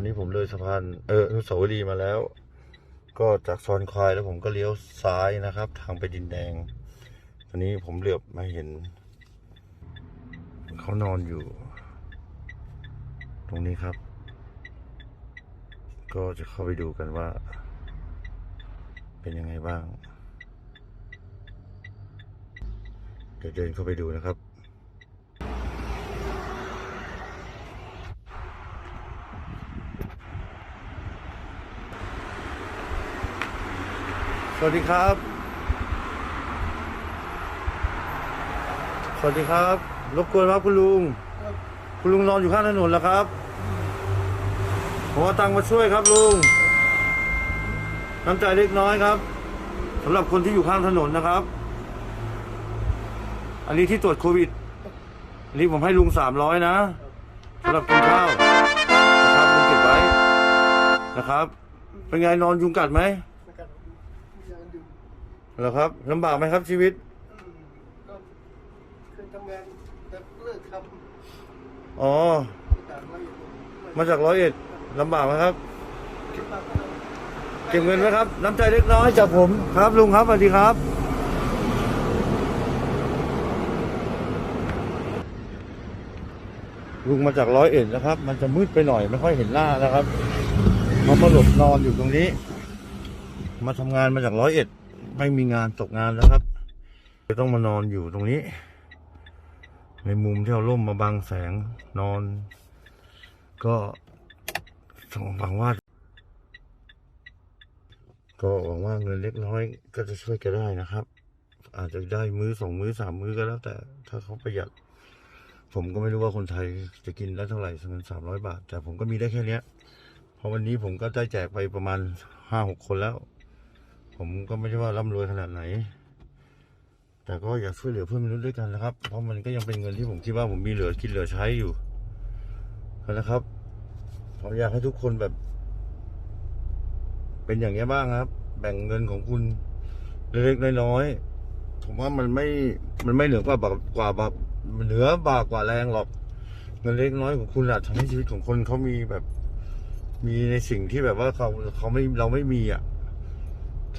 อนนี้ผมเลยสะพานเอออนุสาวรีย์มาแล้ว ก็จากซอนควายแล้วผมก็เลี้ยวซ้ายนะครับ ทางไปดินแดง ตอนนี้ผมเหลือบมาเห็น เขานอนอยู่ ตรงนี้ครับ ก็จะเข้าไปดูกันว่า เป็นยังไงบ้างเดี๋ยวเดินเข้าไปดูนะครับ สวัสดีครับ สวัสดีครับ รบกวนครับคุณลุง คุณลุงนอนอยู่ข้างถนนแล้วครับ ผมเอาตังค์มาช่วยครับลุง น้ำใจเล็กน้อยครับสำหรับคนที่อยู่ข้างถนนนะครับ อันนี้ที่ตรวจโควิด อันนี้ผมให้ลุงสามร้อยนะสำหรับกินข้าวนะครับลุงเก็บไว้นะครับ เป็นไงนอนยุงกัดไหม นะครับยังอยู่ เหรอครับลำบากไหมครับชีวิตอืมก็เคยทำงานแต่เลิกทอ๋อำต่างๆแล้วอยู่มาจากร้อยเอ็ดลำบากไหมครับมากก็ต้องเก็บเงินไหมครับ น้ำใจเล็กน้อยจากผมครับ ลุงครับสวัสดีครับ ลุงมาจากร้อยเอ็ดนะครับ มันจะมืดไปหน่อยไม่ค่อยเห็นหน้านะครับเขามาหลบนอนอยู่ตรงนี้ มาทำงานมาจากร้อยเอ็ด ไม่มีงานตกงานแล้วครับจะต้องมานอนอยู่ตรงนี้ ในมุมที่เอาร่มมาบังแสงนอน ก็หวังว่า ก็หวังว่าเงินเล็กน้อยก็จะช่วยแกได้นะครับ อาจจะได้มื้อสองมื้อสามมื้อก็แล้ว แต่ถ้าเขาประหยัด ผมก็ไม่รู้ว่าคนไทยจะกินได้เท่าไหร่เงินสามร้อยบาท แต่ผมก็มีได้แค่เนี้ยเพราะวันนี้ผมก็ได้แจกไปประมาณห้าหกคนแล้ว ผมก็ไม่ได้ว่าร่ำรวยขนาดไหน แต่ก็อยากช่วยเหลือเพื่อนมนุษย์ด้วยกันนะครับ เพราะมันก็ยังเป็นเงินที่ผมคิดว่าผมมีเหลือกินเหลือใช้อยู่นะครับผมอยากให้ทุกคนแบบ เป็นอย่างนี้บ้างครับ แบ่งเงินของคุณเล็กๆน้อยๆผมว่ามันไม่ มันไม่เหนือกว่าบากว่าบาเหนือบากกว่าแรงหรอก เงินเล็กน้อยของคุณอาจทำให้ชีวิตของคนเขามีแบบ มีในสิ่งที่แบบว่าเขาเขาไม่เราไม่มีอะ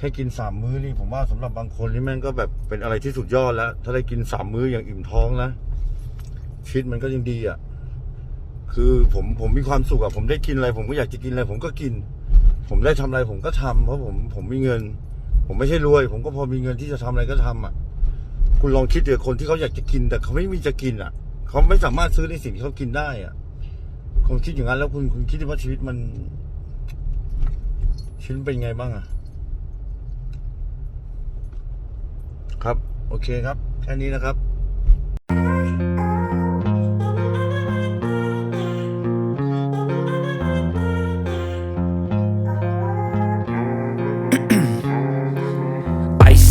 ค่กินสามมื้อนี่ผมว่าสำหรับบางคนนี่แม่งก็แบบเป็นอะไรที่สุดยอดแล้ว ถ้าได้กินสามมื้ออย่างอิ่มท้องนะชีวิตมันก็ยังดีอะ คือผมผมมีความสุขอะผมได้กินอะไร ผมก็อยากจะกินอะไร ผมก็กิน ผมได้ทำอะไร ผมก็ทำเพราะผมผมมีเงิน ผมไม่ใช่รวย ผมก็พอมีเงินที่จะทำอะไรก็ทำอะ คุณลองคิดเดี๋ยวคนที่เขาอยากจะกิน แต่เขาไม่มีจะกินอะ เขาไม่สามารถซื้อในสิ่งที่เขากินได้อะคุณคิดอย่างนั้นแล้วคุณคุณคิดว่าชีวิตมันชีวิตเป็นไงบ้างอะ ครับ โอเคครับ แค่นี้นะครับ